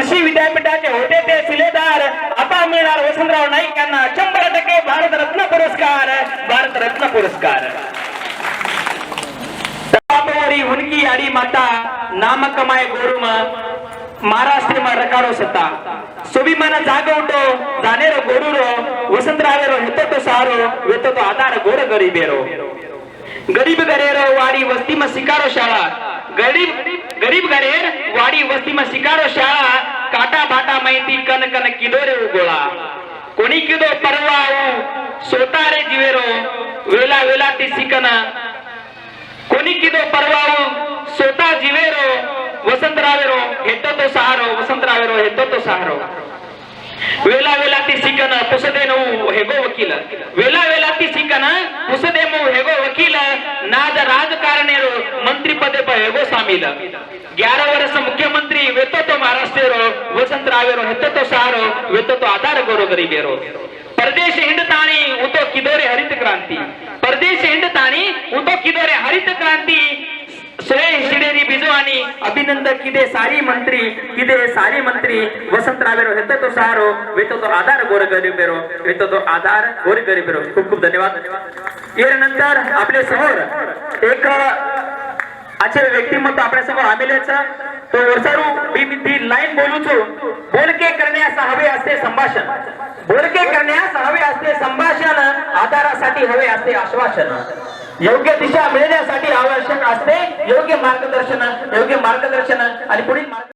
कृषी विद्यापीठाचे होते ते शिलेदार आता मिळणार वसंतराव नाईक यांना शंभर टक्के भारतरत्न पुरस्कार भारतरत्न पुरस्कार हुनकी आडी माता नाम कमाय गोरुम महाराष्ट्र रकारो सत्ता स्वाभिमान जाग उठो जानेरो गोरुरो वसंतरावेरो हेतो तो सारो वेतो तो आधार गोर गरीबेरो गरीब गरेरो वाडी वस्ती में शिकारो शाळा गरीब गरीब गरेर वाडी वस्ती में शिकारो शाळा माहिती कन कन किदो रे गोळा कोणी किदो परवा सोता रे जिवेरो वेला वेला ती सिकना. कोणी किदो परवा सोता जिवेरो वसंतरावेरो हेतो तो सहारो वसंतरावेरो हेतो तो सहारो. वेला वेला ती सिकन पुसदेनु हेगो वकील. वेला वेला ती सिकन पुसदेमु हेगो वकील. नाद राजकारणेरो मंत्री पदे पर हेगो सामील. ग्यारह वर्ष मुख्यमंत्री वेतो तो महाराष्ट्रेरो वसंतरावेरो हेतो तो सहारो वेतो तो आधार गोरो गरीबेरो परदेश हिंडताणी उतो किदोरे हरित क्रांती परदेश हिंडताणी उतो किदोरे हरित क्रांती सुरेश शिडेरी बिजवानी अभिनंदन किदे सारी मंत्री किदे सारी मंत्री वसंतरावेरो हेतो तो सहारो वेतो तो आधार गोर गरीबेरो वेतो तो आधार गोर गरीबेरो खूप खूप धन्यवाद यानंतर आपल्यासमोर एक असे व्यक्तिमत्व आपल्यासमोर आलेलेच तो वर्षारू मी ती लाईन बोलूचो. बोलके करण्यास हवे असते संभाषण. बोलके करण्यास हवे असते संभाषण आधारासाठी हवे असते आश्वासन. योग्य दिशा मिळण्यासाठी आवश्यक असते योग्य मार्गदर्शन योग्य मार्गदर्शन आणि पुढील